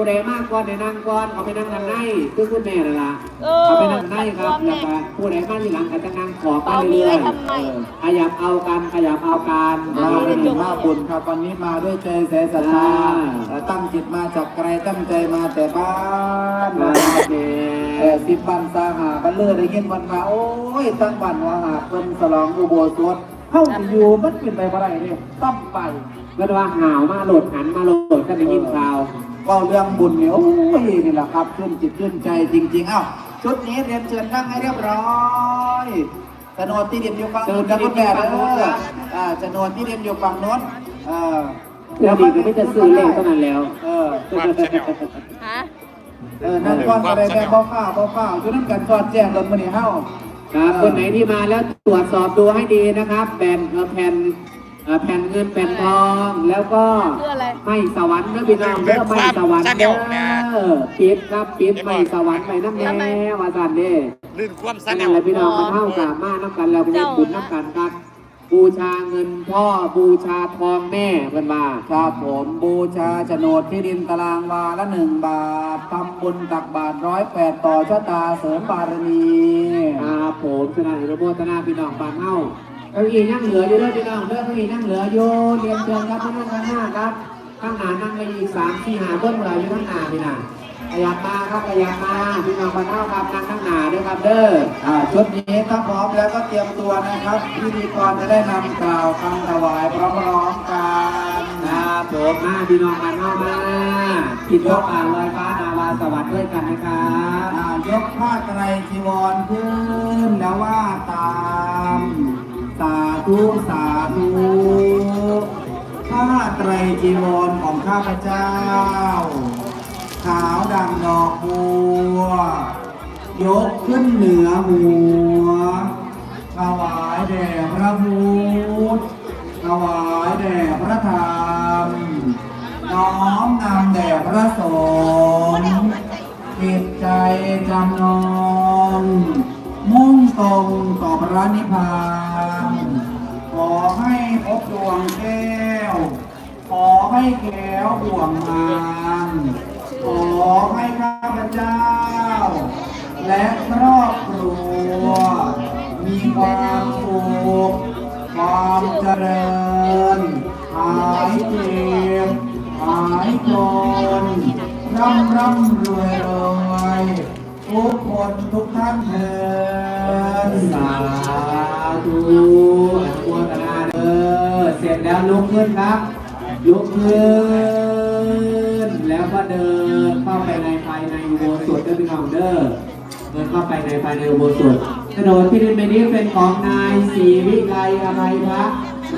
ผู้ใดมากก่อนในนั่งก่อนเอาไปนั่งทางในคือคุณแม่นั่นล่ะเออเอาไปนั่งในครับแม่แล้วก็ผู้ใดมาที่หลังก็จะนั่งขอบไปเอามีเรื่อไว้ยทำไม ๆขยับเอากันขยับเอากันอ่ามา เป็นหนึ่งมาบุญครับวันนี้มาด้วยใจแสศรัทธาอ่าเอ่อตั้งจิตมาจากไกลตั้งใจมาแต่บ้านมานะครับเดเออสิบบันสาหาบันเลือได้ยินวันมาโอ้ยตั้งบันว่าหาเพิ่นสลองอุโบสถเข้าสิอยู่มันเป็นไปบ่ได้เนี่ยต้องไป ก็ว่าห่าวมาโหลดหันมาโหลดก็ได้ยินข่าวก็เรื่องบุญเนี่ยโอ้ยนี่แหละครับชื่นจิตชื่นใจจริงๆ เอ้าชุดนี้เรียนเชิญนั่งให้เรียบร้อยโฉนดที่ดินอยู่ฝั่งโน้นนะคุณแม่เด้ออ่าโฉนดที่ดินอยู่ฝั่งโน้นเออเดี๋ยวดีก็ไม่จะซื้อเลขเท่านั้นแล้ว เออฮะเออนั่นก้อนอะไรแม่บ่ฟ้าบ่ฟ้าอยู่นั่นกันสอดแจ้งรถมื้อนี้เฮาครับคนไหนที่มาแล้วตรวจสอบดูให้ดีนะครับแผ่นเอ่อแผ่นเอ่อ แผ่นเงินแผ่นทองแล้วก็คืออะไรไม่สวรรค์นะพี่น้องเด้อไม่สวรรค์เด้อปิดครับปิดไม่สวรรค์ไปน้ำแน่ว่าสันเด้ลื่นความนั่สะนแนแหวละพี่น้องมาเท่ากับมาน้ำกันแล้วก็ได้บุญน้ำกันครับบูชาเงินพ่อบูชาทองแม่เป็นว่าครับผมบูชาโฉนดที่ดินตารางวาละหนึ่งบาททำบุญตักบาทร้อยแปดต่อชะตาเสริมบารมีครับผมชนะอนุโมทนาพี่น้องบานเฮ้า เก้าอี้นั่งเหลืออยู่เด้อพี่น้องเด้อเก้าอี้นั่งเหลืออยู่เรียนเชิญครับมานั่งข้างหน้าครับ ข้างหน้านั่งไปอีกสามสี่หาเบิ้ลเราอยู่ข้างหน้าพี่น้าขยับมาครับขยับมาพี่น้องบานเฮ้าครับนั่งข้างหน้าด้วยครับเด้ออ่าชุดนี้ถ้าพร้อมแล้วก็เตรียมตัวนะครับพิธีกรจะได้นำกล่าวคำถวายพร้อมๆกันครับผมมาพี่น้องกันเข้ามาผิดยกอ่านลอยฟ้านาวาสวัสดิ์ด้วยกันนะครับอ่ายกผ้าไตรจีวรขึ้นแล้วว่าตามสา ธุสาธุผ้าไตรจีวรของข้าพเจ้า ขาวดังดอกบัว ยกขึ้นเหนือหัวถวายแด่พระพุทธถวายแด่พระธรรม น้อมนำแด่พระสงฆ์จิตใจจำนงมุ่งตรงต่อพระนิพพาน อให้พบดวงแก้ว ขอให้แก้วห่วงมานขอให้ข้าพเจ้า และครอบครัว มีความสุขความเจริญ หายเจ็บหายจนร่ำร่ำรวยรวย ทุกคนทุกท่านเถิดสาธุอนุโมทนาเด้อเสร็จแล้วลุกขึ้นครับ ลุกขึ้น แล้วก็เดินเข้าไปในภายในอุโบสถเด้อพี่น้องเด้อเดินเข้าไปในภายในอุโบสถโฉนดที่ดินใบนี้เป็นของนายศรีวิไลอะไรพัก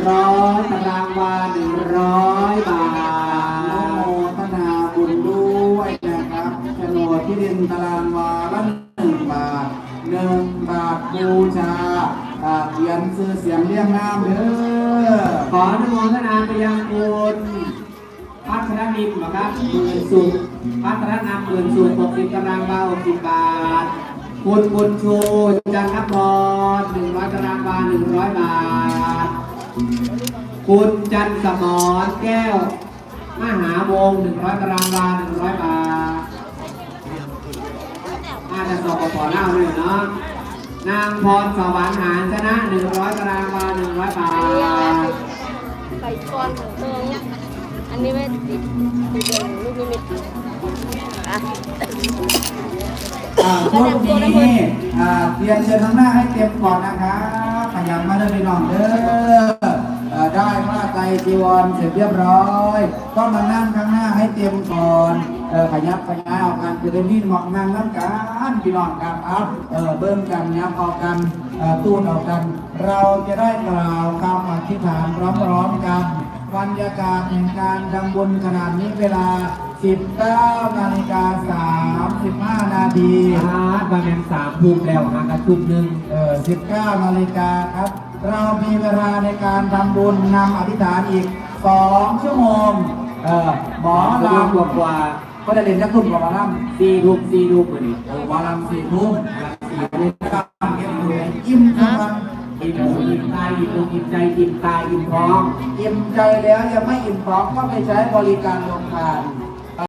ร้อยตารางวาหนึ่งร้อยบาท ที่ดินตารางวาละหนึ่งบาทหนึ่งบาทบูชาอาเขียนซื้อเสียงเรียงนามเด้อขออนุโมทนาไปยังคุณพัฒนนิมนะครับหมื่นสุขพัฒนนำหมื่นสุขหกสิบกำลังวาหกสิบบาท คุณบุญชูจันทพรหนึ่งร้อยตารางวาหนึ่งร้อยบาท คุณจันสมรแก้วมหาวงหนึ่งร้อยตารางวาหนึ่งร้อย เล่าเลยเนาะนางพรสวรรค์หารชนะหนึ่งร้อยตารางวาหนึ่งร้อยบาทไปก่อนเอออันนี้ไม่ติดติดลูกนิมิตอะอ่าช่วงนี้อ่าเรียนเชิญข้างหน้าให้เตรียมก่อนนะครับขยันมาเด้อพี่น้องเด้อได้ผ้าไตจีวรเสร็จเรียบร้อย ก็มานั่งข้างหน้าให้เตรียมก่อน เออขยับขยายออกกันจะได้มีหมอกนั่งน้ำกันพี่น้องครับอัพเออเบิ่งกันยับออกกันเอ่อตูนออกกัน เราจะได้กล่าวคำอธิษฐานพร้อมๆกันบรรยากาศแห่งการทำบุญขนาดนี้เวลา 19นาฬิกา35 นาทีอาบางแห่งสามทุ่มแล้วหากระทุ่มหนึ่งเออ19นาฬิกาครับ เรามีเวลาในการทำบุญนำอธิษฐานอีก 2 ชั่วโมงเออหมอลลกว่ากว่าำ ก็จะเรียนนักทุ่มกับหมอลำสี่ทุ่มสี่ทุ่มเหมือนนี้เออหมอลำสี่ทุ่มสี่ทุ่มครับเก็บอยู่อิ่มทุกวันอิ่มหูอิ่มตาอิ่มหูอิ่มใจอิ่มตาอิ่มท้อง อิ่มใจแล้วยังไม่อิ่มท้องก็ไปใช้บริการโรงทาน